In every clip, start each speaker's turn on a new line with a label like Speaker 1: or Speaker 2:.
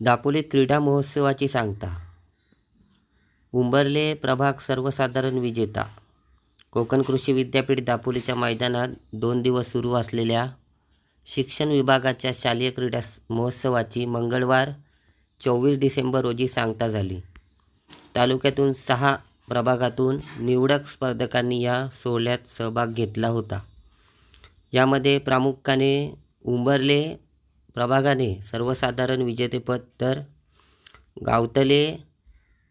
Speaker 1: दापोली क्रीडा महोत्सवाची सांगता. उंबरले प्रभाग सर्वसाधारण विजेता. कोकण कृषी विद्यापीठ दापोलीच्या मैदानात दोन दिवस सुरू असलेल्या शिक्षण विभागाच्या शालेय क्रीडा महोत्सवाची मंगळवार चोवीस डिसेंबर रोजी सांगता झाली. तालुक्यातून सहा प्रभागातून निवडक स्पर्धकांनी या सोहळ्यात सहभाग घेतला होता. यामध्ये प्रामुख्याने उंबरले प्रभागाने सर्वसाधारण विजेतेपद तर गावतले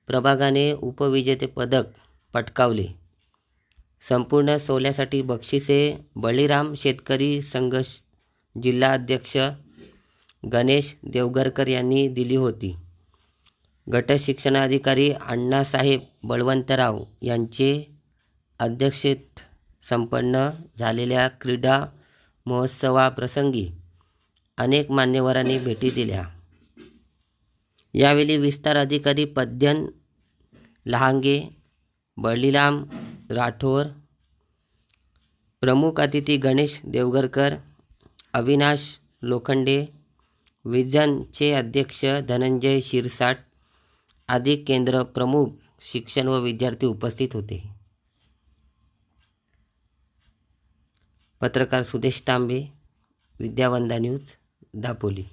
Speaker 1: प्रभागाने उपविजेतेपदक पटकावले. संपूर्ण सोल्यासाठी बक्षिसे बळीराम शेतकरी संघर्ष जिल्हाध्यक्ष जिल्हा अध्यक्ष गणेश देवगरकर यांनी दिली होती. गट शिक्षणाधिकारी अण्णासाहेब बळवंतराव यांचे अध्यक्षेत संपन्न झालेल्या क्रीडा महोत्सवाप्रसंगी अनेक मान्यवरांनी भेटी दिल्या. यावेळी विस्तार अधिकारी पद्यन लहांगे बळीराम राठोर प्रमुख अतिथी गणेश देवगरकर अविनाश लोखंडे विजनचे अध्यक्ष धनंजय शिरसाट आदी केंद्र प्रमुख शिक्षण व विद्यार्थी उपस्थित होते. पत्रकार सुदेश तांबे विद्यावंदा न्यूज. दापोली.